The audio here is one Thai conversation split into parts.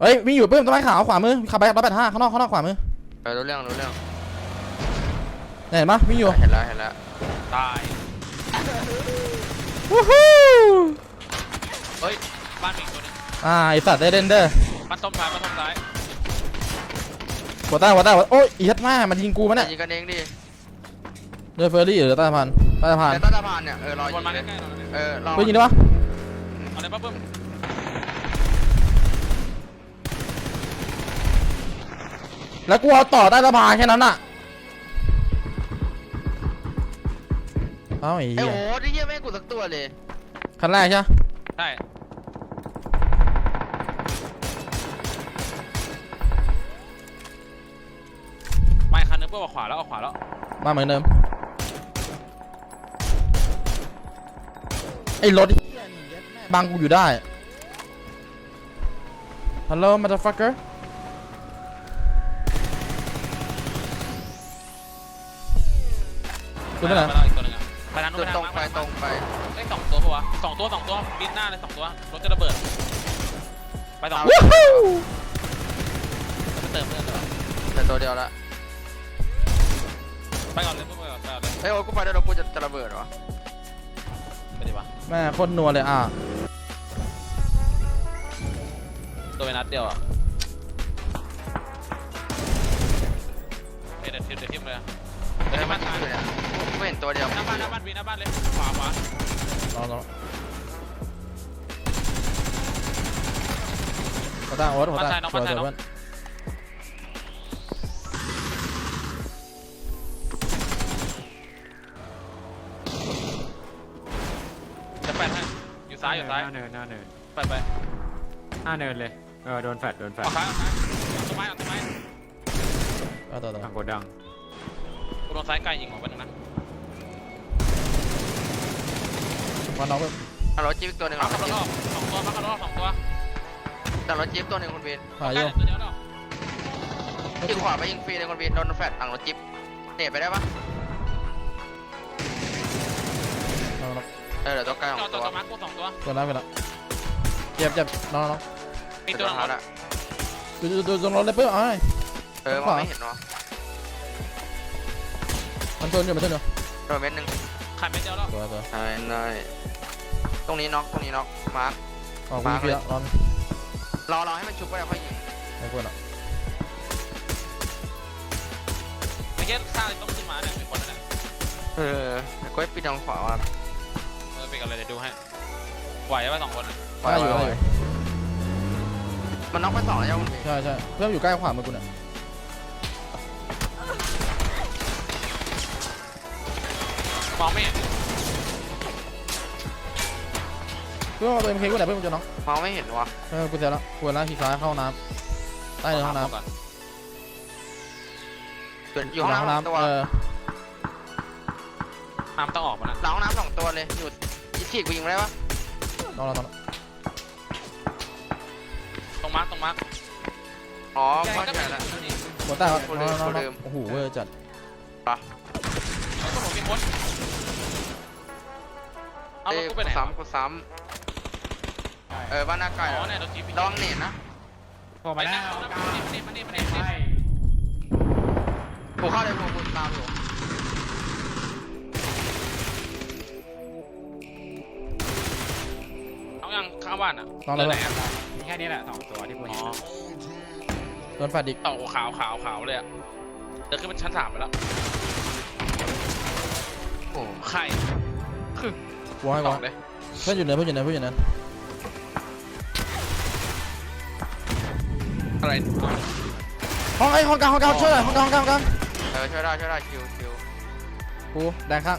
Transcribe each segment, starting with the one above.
เฮ้ยวิ่งอยู่เพิ่มต้นไม้ขาวขวามือขับไปร้อยแปดห้าข้างนอกข้างนอกขวามือเออรู้เรื่องรู้เรื่องเนี่ยเห็นปะวิ่งอยู่เห็นแล้วเห็นแล้วตายวู้ฮู้เฮ้ยบ้านมีอีกตัวหนึงอ่าไอสัตว์ได้เดนเดอร์บ้านส้มซ้ายบ้านส้มซ้ายหัวใต้หัวใต้หัวโอ้ยอีฮัดมามันยิงกูมันเนี่ยยิงกันเองดิเรือเฟอร์รี่หรือใต้สะพานใต้สะพานแต่ใต้สะพานเนี่ยเออรอวยินงมาเลยใกล้ๆเราเนี่ยเออรอ เฮ้ยยิงได้ปะเอาเลยป้าเพิ่ม แล้วกูเอาต่อใต้สะพานแค่นั้นอะเอ้าไอ้ไอ้เหี้ยโหที่เหี้ยไม่ให้กูสักตัวเลย คันแรกใช่ปะใช่ไม่คันนึงเพื่อว่าขวาแล้วเอาขวาแล้วมาเหมือนเดิมไอ้รถเหี้ยนี่บังกูอยู่ได้ Hello motherfucker คุณไป ไหนปแล้วอีกตัวหนึงอะไปทางนู้ตนรงไปตรงไปได้สองตัวปะวะสองตัวสองตัวบินหน้าเลยสองตัวรถจะระเบิด ไปสองตัววู้ฮู้จะเติมเลือดเหรอแต่ตัวเดียวละไปก่อนเลยเพื่อนไปก่อนไปก่อนเลยไอ้ยโอ้กูไปได้แล้วกูจะจะระเบิดเหรอไปดิวะแม่โคตรนัวเลยอะตัวไปนัดเดียวอะเดี๋ยวเดี๋ยวเดี๋ยวทิมเลยอะเอเดี๋ยวอทิมมับ้านนยิงตาย อยู่เนี่ยกูเห็น ตัวเดียวหน้าบ้านหน้าบ้านวีหน้าบ้านเลยขวาขวารอรอหัวใต้หัวหัวใต้สวยสวยเพื่อนจะแปดให้อยู่ซ้ายอยู่ซ้ายหน้าเนินหน้าเนินไปไปหน้าเนินเลยเออโดนแฟดโดนแฟดออกซ้ายออกซ้ายเอาต้นไม้เอาต้นไม้เอาต่อต่อทางโกดังกูโดนซ้ายไกลยิงออกไปหนึ่งนะ มาน้องเพิ่มอะรถจิ๊บตัวหนึ่งเอาขับรถออกสองตัวพักขับรถออกสองตัวแต่รถจิ๊บตัวหนึ่งคนบินหายอใกล้ยู่ตัวเดียวแล้วยิงขวาไปยิงฟรีเลยคนบินโดนแฟดหลังรถจิ๊บเตะไปได้ปะน้องน้องเออเดี๋ยวตัวใกล้ของจอดตัตัววตัวมาร์คกูสองตัวตัวนั้นไปแล้วเจ็บเจ็บน้องน้องมีตัวหท้านึงละดูดูดูตรงรถเลยเพิ่มเอาให้เออมองไม่เห็นเนาะมันชนอยู่มันชนอยู่โดนเม็ดหนึ่งขันไม่เดียวแล้วตัวตัวใช่ได้ ตรงนี้น็อกตรงนี้น็อกมาร์ค ออกวิ่งฟรีแล้วรอนรอรอให้มันชุบก็ได้ค่อยยิงไม่ควรอะไม่ใช่ข้างเลยต้องขึ้นมาเนี่ยมีคนนะเนี่ยเออแต่ก็ปิดทางขวาว่ะเออไปกันเลยเดี๋ยวดูให้ไหวป่ะสองคนอะได้อยู่ได้อยู่มันน็อกไปสองแล้วคุณบินใช่ใช่เพิ่มอยู่ใกล้ขวามือกูเนี่ยมองไม่เห็น เพิ่มเอาตัวเอ็มเคกูไหนเพิ่อนมึงจะน้องมองไม่เห็นวะเออกูเสร็จแล้วควรแล้วขี่ซ้ายเข้าน้ำใต้เรือห้องน้ำเก่อนอยู่ห้องน้ำสองตัวเออน้ำต้องออกมานะหลังห้องน้ำสองตัวเลย อยู่ฉีกกูยิงไม่ได้ปะน้องน้องน้องตรงมาร์คตรงมาร์คอ๋อก็ก็ใช่เป็นละนี่หัวใต้ครับกูน้ลืองมน้องกูลืมโอ้โหเวอร์จัดแล้วก็ผมมีคนเอาเอ้ถยกูกูไปไหนซ้ำกูซ้ำ เออบ้านหน้าไก่อ๋ออะเนี่ยรถจีบระวังเน็ตนะโผล่ไปมาแล้แล้ววมานี่มานี่มานี่มานี่ใช่กูเข้าเลยกูกูตามอยู่เอายังข้างบ้านอะน้องเลยไหนวะอะมีแค่นี้แหละสองตัวที่กูอ๋เห็อนโดนแฟดอีกเต่าขาวขาวขาวเลยอะเดินขึ้นเป็นชั้นสามไปแล้วโอ้ไข่กูให้ตกูอกเลยเพื่อนอยู่ไหนเพื่อนอยู่ไหนเพื่อนอยู่ไหน อะไรห้องไอ้ห้องกลางห้องกลางช่วยหน่อยห้องกลางห้องกลางห้องกลางเออช่วยได้ช่วยได้คิวคิวกูแดงข้าง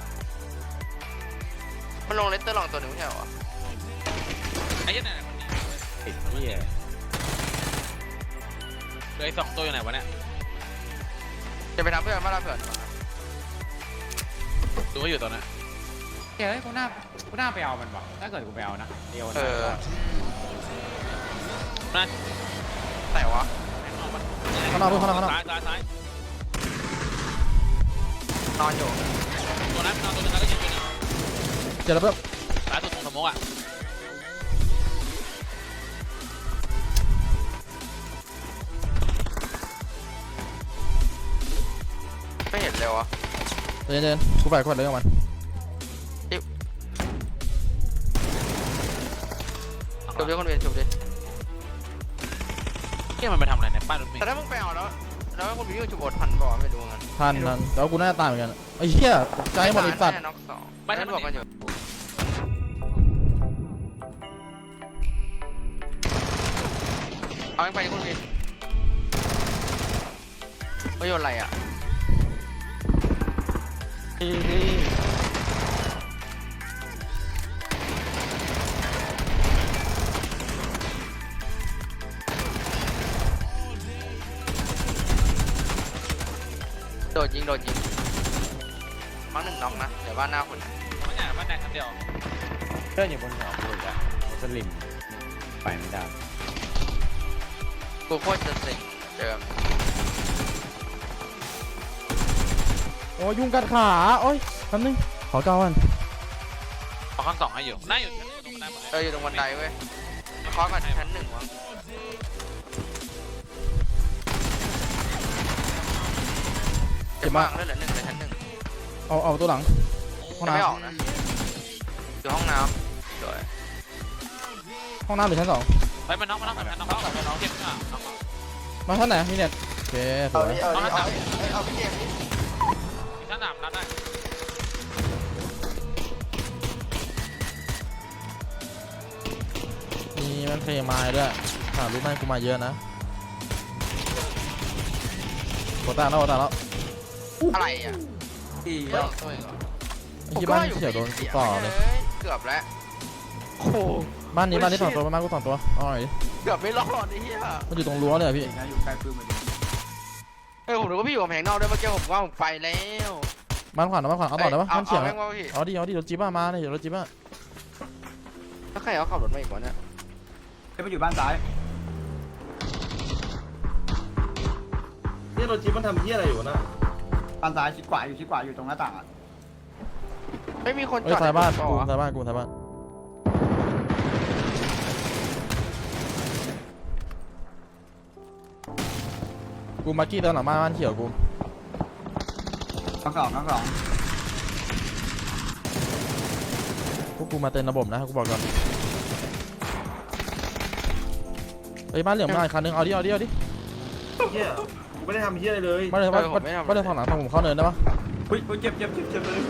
มันลงเลสเตอร์ลองตัวหนึ่งไม่ใช่เหรอไอ้เหี้ยันไหนคนนี้ติดที่เหลือไอ้สองตัวอยู่ไหนวะเนี่ยจะไปทำเพื่อนมาละเพื่อนดูเขาอยู่ตอนนั้นเฮ้ยกูน่ากูน่าไปเอามันว่ะถ้าเกิดกูไปเอานะเดียวเอนะอนั่น แต่วะข้างนอกเพื่อนข้างนอกข้างนอกซ้ายซ้ายนอนอยู่ตัวนั้นเอาตัวนั้นแล้วยิงตัเจอแล้วเพื่อนซ้ายตัวตรงสมองอะไม่เห็นเลยวะเดินเดินกูไปกูไปเลยกับมันจบดี๋ยวคนเวียนจบดิ เนี่ยมันไปทำอะไรในป้ายรถเมล์แต่ถ้ามึงไปเอาแล้วแล้วคนเวียนชุบอดทันบอกไม่รู้งั้นทันทันแต่ว่ากูน่าจะตายเหมือนกันไอ้เหี้ยตกใจหมดไอ้สัตว์แน่น็อกสองไม่ทันบอกกันอยู่เอาไปคนเวียนไม่โยนอะไรอะ โดดยิงโดดยิงมั้งหนึ่งน็อกนะเดี๋ยวบ้านหน้าคุณไม่ใช่บ้านแดงคันเดียวเพื่อนอยู่บนหัวกูอีกอะสลิมไปไม่ได้กูโคตรจะเซ็งเจอโอ้ยยุงกัดขาโอ้ยแป๊บนึงขอเก้าวันขอข้างสองให้อยู่น่าอยู่ตรงบันไดหมดเลยเอออยู่ตรงบันไดเว้ยเคาะกันชั้นหนึ่งวะ เจ็บมากเลยเหลือหนึ่งเลยชั้นหนึ่งเอาเอาตัวหลังห้องจะน้ไม่ออกนะอยู่ห้องน้ำสวยำห้องน้ำหรือชั้นสองไปมันน็อกมันน็อกมันน็อกมันน็อกเจ็บอะน็อกมาชั้นไหนมีเน็ตโอเคสวยเอาเอาเอาพี่เจมส์มีชั้นสามนัดได้มีมันเคลมายด้วยหารู้ไหมกูมาเยอะนะโคตาแล้วโคตาแล้ว อะไรอะอีเฮ้ยตัวเองเหรอไอ้ที่บ้านเขียวโดนกูต่อเลย เกือบแล้ว โอ้บ้านนี้บ้านนี้สองตัวบ้านกูสองตัวเอ๋อยเกือบไม่รอดไอ้เหี้ยมันอยู่ตรงรั้วเลยอะพี่ นะอยู่ใกล้ปืนมันเออผมนึกว่าพี่อยู่กับแผงนอกด้วยเมื่อกี้ผมว่าผมไปแล้วบ้านขวานะบ้านขวาเอาต่อได้ปะเอามันเขียวเอานะแม่งว่าพี่เอาดิเอาดิรถจิ๊บอะมาเนี่ยเดี๋ยวรถจิ๊บอะถ้าใครเขาขับรถมาอีกวะเนี่ยเฮ้ยมันอยู่บ้านซ้ายนี่รถจิ๊บมันทำเหี้ยอะไรอยู่วะน่ะ บ้านซ้ายชิดขวาอยู่ชิดขวาอยู่ตรงหน้าต่างอะไม่มีคนเอ้ยจอดซ้ายบ้านเปล่กูวะซ้ายบ้านกูซ้ายบ้านกูมาร์กี้ตอนหลังบ้านบ้านเขียวกูน้องสองน้องสองพวกกูมาเต็มระบบนะกูบอกก่อนเฮ้ยบ้านเหลืองมาอีกคันนึงเอาดิเอาดิเอาดิเหี้ยกู ไม่ได้ทำเหี้ยอะไรเลยบ้านเหลืองบ้านบ้านบ้านเหลืองฝั่งหลังฝั่งผมเข้าเนินได้ปะ เฮ้ยเฮ้ยเจ็บเจ็บเจ็บเจ็บเลย